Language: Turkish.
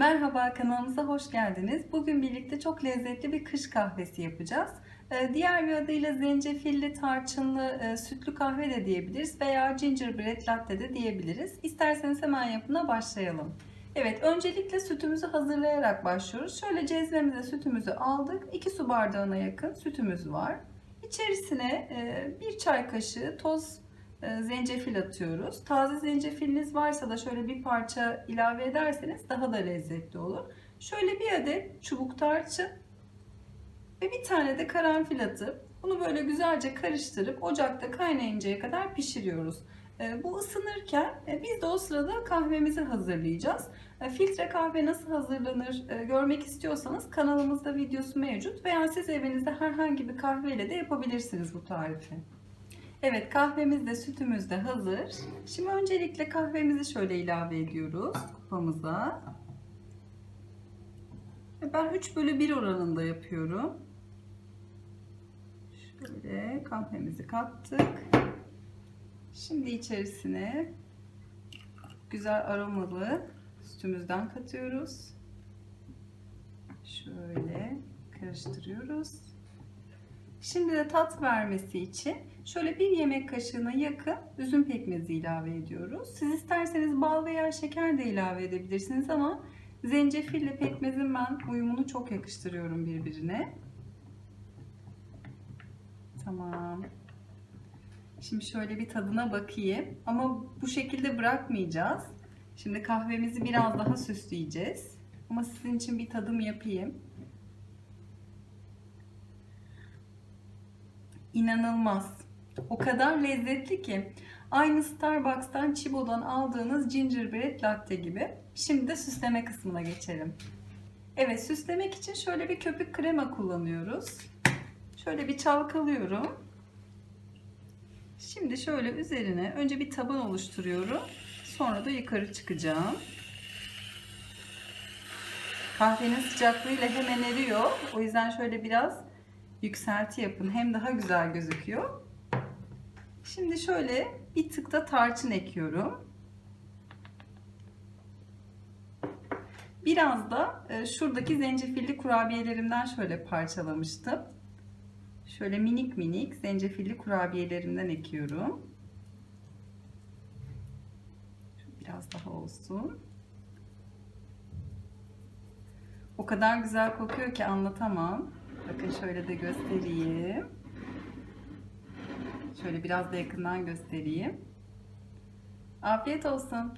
Merhaba kanalımıza hoş geldiniz. Bugün birlikte çok lezzetli bir kış kahvesi yapacağız. Ee, Diğer bir adıyla zencefilli, tarçınlı, e, sütlü kahve de diyebiliriz veya gingerbread latte de diyebiliriz. İsterseniz hemen yapına başlayalım. Evet, öncelikle sütümüzü hazırlayarak başlıyoruz. Şöyle cezvemize sütümüzü aldık. 2 su bardağına yakın sütümüz var. İçerisine e, bir çay kaşığı toz zencefil atıyoruz. Taze zencefiliniz varsa da şöyle bir parça ilave ederseniz daha da lezzetli olur. Şöyle bir adet çubuk tarçın ve bir tane de karanfil atıp bunu böyle güzelce karıştırıp ocakta kaynayıncaya kadar pişiriyoruz. E, Bu ısınırken e, biz de o sırada kahvemizi hazırlayacağız. E, Filtre kahve nasıl hazırlanır e, görmek istiyorsanız kanalımızda videosu mevcut veya siz evinizde herhangi bir kahveyle de yapabilirsiniz bu tarifi. Evet kahvemiz de sütümüz de hazır. Şimdi öncelikle kahvemizi şöyle ilave ediyoruz kupamıza. Ben 3 bölü 1 oranında yapıyorum. Şöyle kahvemizi kattık. Şimdi içerisine güzel aromalı sütümüzden katıyoruz. Şöyle karıştırıyoruz. Şimdi de tat vermesi için şöyle bir yemek kaşığına yakın üzüm pekmezi ilave ediyoruz. Siz isterseniz bal veya şeker de ilave edebilirsiniz ama zencefille pekmezin ben uyumunu çok yakıştırıyorum birbirine. Tamam. Şimdi şöyle bir tadına bakayım. Ama bu şekilde bırakmayacağız. Şimdi kahvemizi biraz daha süsleyeceğiz. Ama sizin için bir tadım yapayım. İnanılmaz. O kadar lezzetli ki. Aynı Starbucks'tan Chibo'dan aldığınız gingerbread latte gibi. Şimdi de süsleme kısmına geçelim. Evet süslemek için şöyle bir köpük krema kullanıyoruz. Şöyle bir çalkalıyorum. Şimdi şöyle üzerine önce bir taban oluşturuyorum. Sonra da yukarı çıkacağım. Kahvenin sıcaklığıyla hemen eriyor. O yüzden şöyle biraz yükselti yapın. Hem daha güzel gözüküyor. Şimdi şöyle bir tık da tarçın ekliyorum. Biraz da e, şuradaki zencefilli kurabiyelerimden şöyle parçalamıştım. Şöyle minik minik zencefilli kurabiyelerimden ekliyorum. Biraz daha olsun. O kadar güzel kokuyor ki anlatamam. Bakın şöyle de göstereyim. Şöyle biraz da yakından göstereyim. Afiyet olsun.